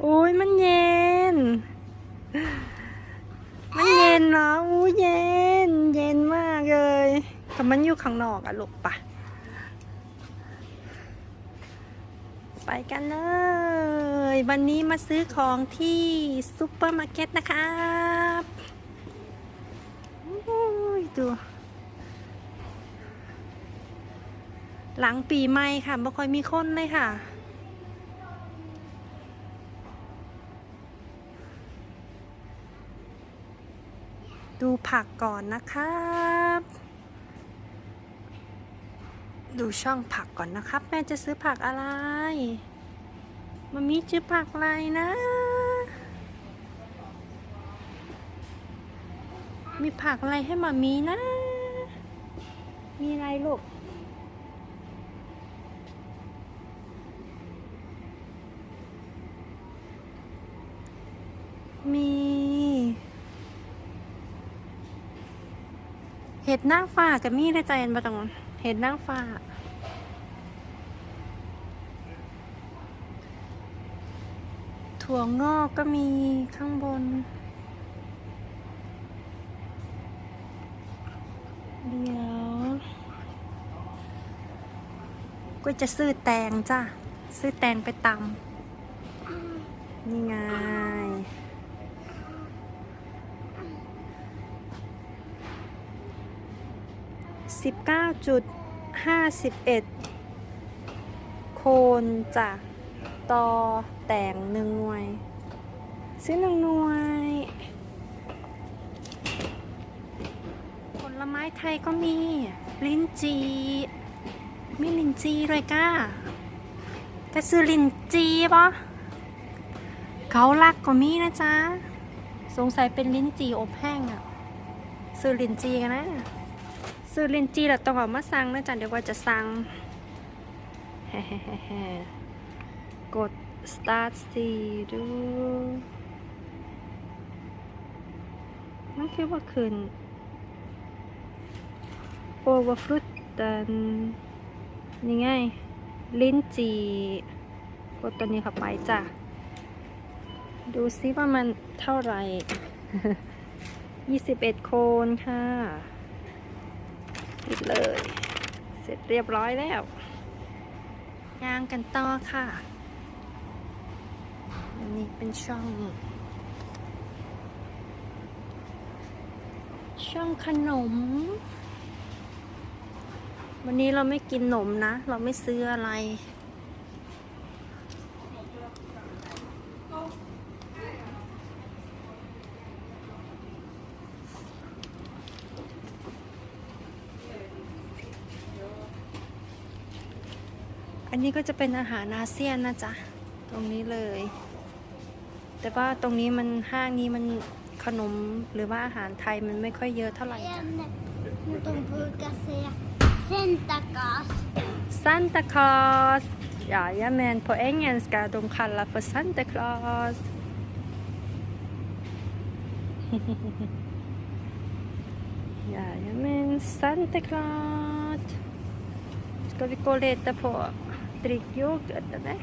โอ้ยมันเย็น มันเย็นเนาะอู้เย็น เย็นมากเลยแต่มันอยู่ข้างนอกอะลูกปะไปกันเลย วันนี้มาซื้อของที่ซุปเปอร์มาร์เก็ตนะครับโอ้ยดูหลังปีใหม่ค่ะไม่ค่อยมีคนเลยค่ะ ดูผักก่อนนะครับ ดูช่องผักก่อนนะครับ แม่จะซื้อผักอะไรมามีซื้อผักอะไรนะ มีผักอะไรให้มามีนะ มีอะไรลูกมี เห็ดนางฟ้ากับมีได้ใจอันบ่ตรงนั้เห็ดนางฟ้า ถั่วงอกก็มีข้างบน เดี๋ยว ก็จะซื้อแตงจ้ะ ซื้อแตงไปตำนี่ไง สิบเก้าจุดห้าสิบเอ็ดโคนจ้ะต่อแต่งหนึ่งหน่วย ซื้อหนึ่งหน่วย ผลไม้ไทยก็มี ลิ้นจีมีลิ้นจีด้วยก้าก็ซื้อลิ้นจีปะเกาลักก็มีนะจ๊ะ สงสัยเป็นลิ้นจีอบแห้งอะซื้อลิ้นจีกันนะ ซื้อลินจีแล้วต้องเอามาสั่งนะจ๊ะเดี๋ยวว่าจะสั่งกด start สิดูมันคือว่าคืน overfruit ตันนี่ไง ลิ้นจีกดตัวนี้เข้าไปจ้ะ ดูซิว่ามันเท่าไหร่ 21 โคนค่ะ ปิดเลย เสร็จเรียบร้อยแล้วย่างกันต่อค่ะ อันนี้เป็นช่อง ช่องขนม วันนี้เราไม่กินหนมนะ เราไม่ซื้ออะไร อันนี้ก็จะเป็นอาหารอาเซียนนะจ๊ะ ตรงนี้เลย แต่ว่าตรงนี้มันห้างนี้มันขนมหรือว่าอาหารไทยมันไม่ค่อยเยอะเท่าไหร่จ้ะ De brukar säga Santa Claus. Santa Claus Jajamän, på engelska de kallar för Santa Claus Jajamän, Santa Claus Ska vi gå och leta på Drickyoghurt eller?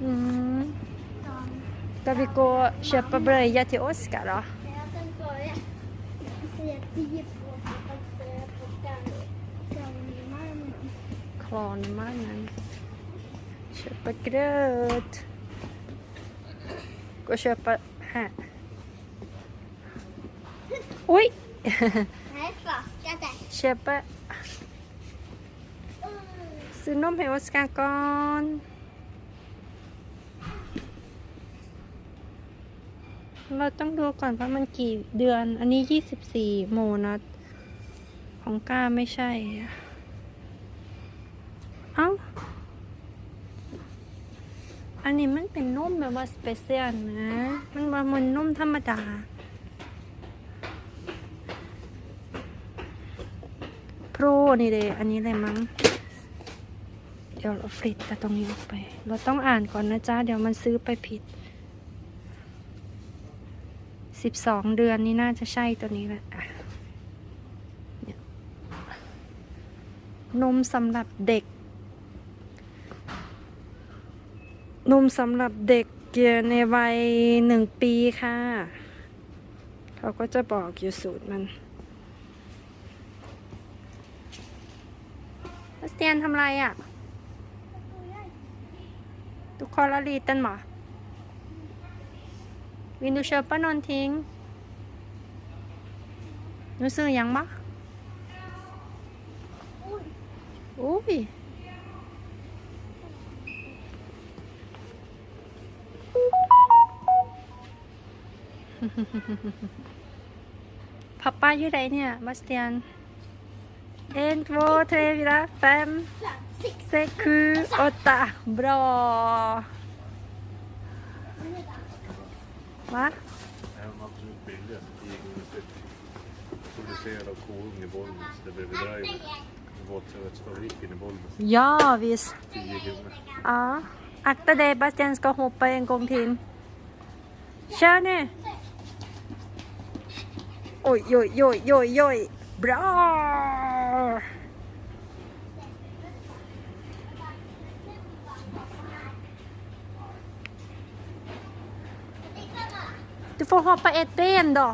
Mm. Ska vi gå och köpa blöja till Oskar då? Kvarnmannen. Köpa gröt. Gå och köpa här. Oj! Nej, flaska där. köpa ซื้อนมให้ออสการ์ก่อนเราต้องดูก่อนว่ามันกี่เดือน อันนี้24โมนัดของก้าไม่ใช่อะเอ้า อันนี้มันเป็นนมแบบว่าสเปเชียลนะ มันว่ามันนมธรรมดา โปร นี่เลยอันนี้เลยมั้ง เดี๋ยวเราฟลิตแต่ตรงนี้ออกไป เราต้องอ่านก่อนนะจ๊ะ เดี๋ยวมันซื้อไปผิด สิบสองเดือนนี่น่าจะใช่ตัวนี้แหละอะเนี่ยนมสำหรับเด็ก นมสำหรับเด็กในวัยหนึ่งปีค่ะ เขาก็จะบอกอยู่สูตรมันบา สเตียนทำไรอะ่ะดูคอร์ลีตันหมอวินดูเชอร์ปนอนทิ้งรู้สึกยังบะอุ้ยพับป้ายยี่ไรเนี่ยบาสเตียน En, två, tre, fyra, fem, sex, sju, åtta. Bra! Va? är de absolut billigaste, 10 gånger styck. Producerad av Koung i Bollnäs. Det blir bedrivet. Våtservetsfabriken i Bollnäs. Ja, visst. 10 kronor. Ja. Akta dig, Bastian ska hoppa en gång till. Kör nu! Oj, oj, oj, oj, oj. Bra! ตั pa eten do.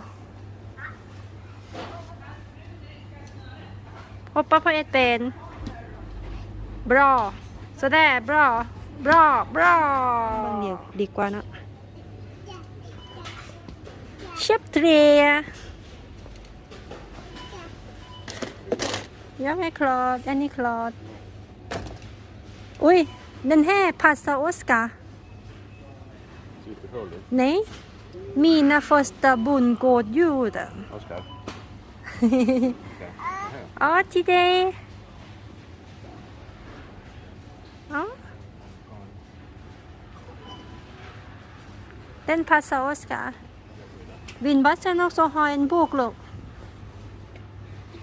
Hoppa på eten. Bra. Sådär, bra. Bra, bra. มันเดียวดีกว่านะเชฟเทรยยังไม่คลอด อันนี้คลอด อุ้ยนั่นแห่พาสโอสกา Nej. Mina första bondgårdsdjur. Oskar. Ja, till dig. Ja. Den passar Oskar. Vill Bastian också ha en bok, look?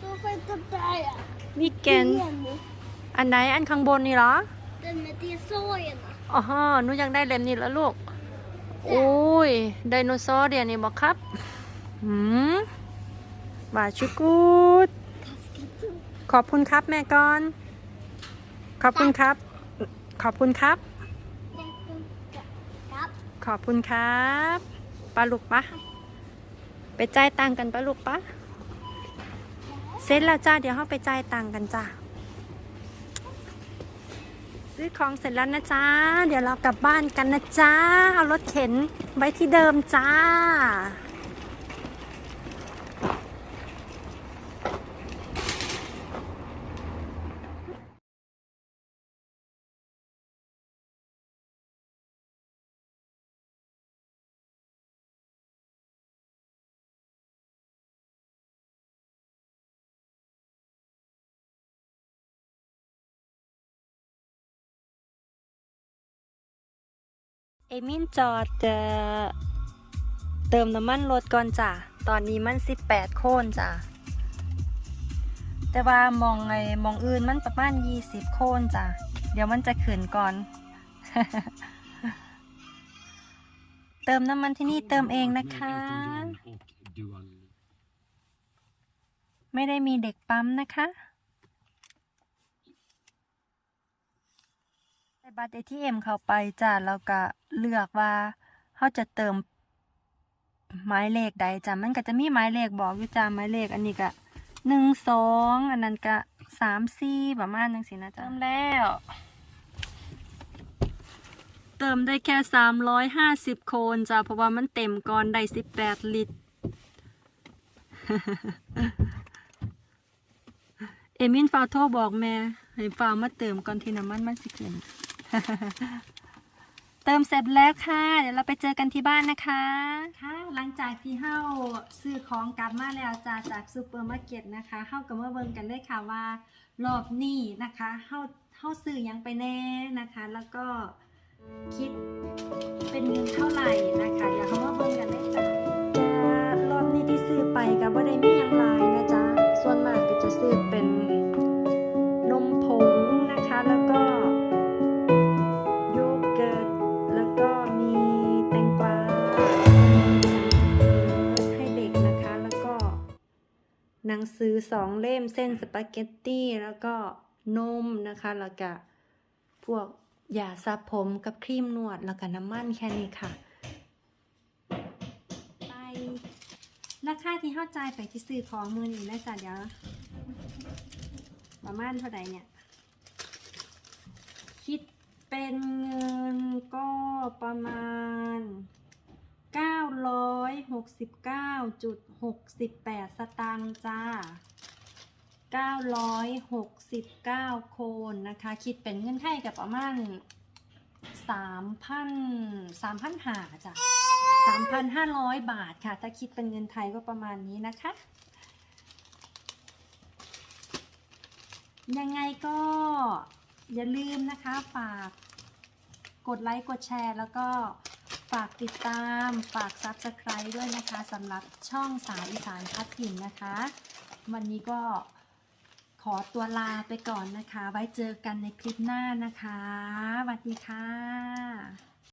Varför inte där? Vilken? Den. อันไหนอันข้างบนนี่เหรอ Den med dinosaurierna. อ๋อฮะหนูอยากได้เล่มนี้แล้วลูก โอ้ย ไดโนเสาร์เดียวนี่บอกครับหืมบาชุกุดขอบคุณครับแม่ก่อน ขอบคุณครับ ขอบคุณครับ ขอบคุณครับปลาลูกปะไปจ่ายตังกันปลาลูกปะเสร็จแล้วจ้าเดี๋ยวเราไปจ่ายตังกันจ้า ซื้อของเสร็จแล้วนะจ้าเดี๋ยวเรากลับบ้านกันนะจ้าเอารถเข็นไว้ที่เดิมจ้า เอมินจอดเอ่อเติมน้ำมันรถก่อนจ้ะ ตอนนี้มัน18โคนจ้ะ แต่ว่ามองไงมองอื่นมันประมาณ20โคนจ้ะ เดี๋ยวมันจะขืนก่อน เติมน้ำมันที่นี่เติมเองนะคะ ไม่ได้มีเด็กปั๊มนะคะใส่ บัตร ATM เข้าไปจ้ะแล้วก็เลือกว่าเขาจะเติมหมายเลขใดจ้ะมันก็จะมีหมายเลขบอกอยู่จ้ะหมายเลขอันนี้ก็หนึ่งสองอันนั้นก็สามสี่ประมาณนังสินะจ๊ะเติมแล้ว เติมได้แค่สามร้อยห้าสิบโคนจ้ะเพราะว่ามันเต็มก่อนได้สิบแปดลิตรเอมินฟาวโทรบอกแม่ให้ฟาวมาเติมก่อนที่น้ำมันมันสิขึ้น เติมเสร็จแล้วค่ะ เดี๋ยวเราไปเจอกันที่บ้านนะคะ ค่ะ หลังจากที่เฮาซื้อของกลับมาแล้วจ้าจากซูเปอร์มาร์เก็ตนะคะเฮากับมาเบิ่งกันเลยค่ะว่ารอบนี้นะคะเฮาเฮาซื้อยังไปแน่นะคะ แล้วก็คิดเป็นเงินเท่าไหร่นะคะ เดี๋ยวเขามาเบิ่งกันเลยจ้ารอบนี้ที่ซื้อไปกับว่าได้มียังหล นะคะแล้อสองเล่มเส้นสปาเกตตี้แล้วก็นมนะคะ แล้วก็พวกยาสระผมกับครีมนวดแล้วก็น้ำมันแค่นี้ค่ะ ไปราคาที่เข้าใจไปที่ซื้อของมือนี้นะจ๊ะเดี๋ยวประมาณเท่าไหร่เนี่ย คิดเป็นเงินก็ประมาณ 969.68 สตางค์จ้า 969 โคนนะคะ คิดเป็นเงินไทยกับประมาณ 3,000 3,000หาจ้ะ 3,500 บาทค่ะ ถ้าคิดเป็นเงินไทยก็ประมาณนี้นะคะ ยังไงก็อย่าลืมนะคะฝากกดไลค์ กดแชร์ แล้วก็ ฝากติดตามฝากซับสไคร b e ด้วยนะคะสำหรับช่องสายอีสานพัดถิ่นนะคะ วันนี้ก็ขอตัวลาไปก่อนนะคะ ไว้เจอกันในคลิปหน้านะคะสวัสดีค่ะ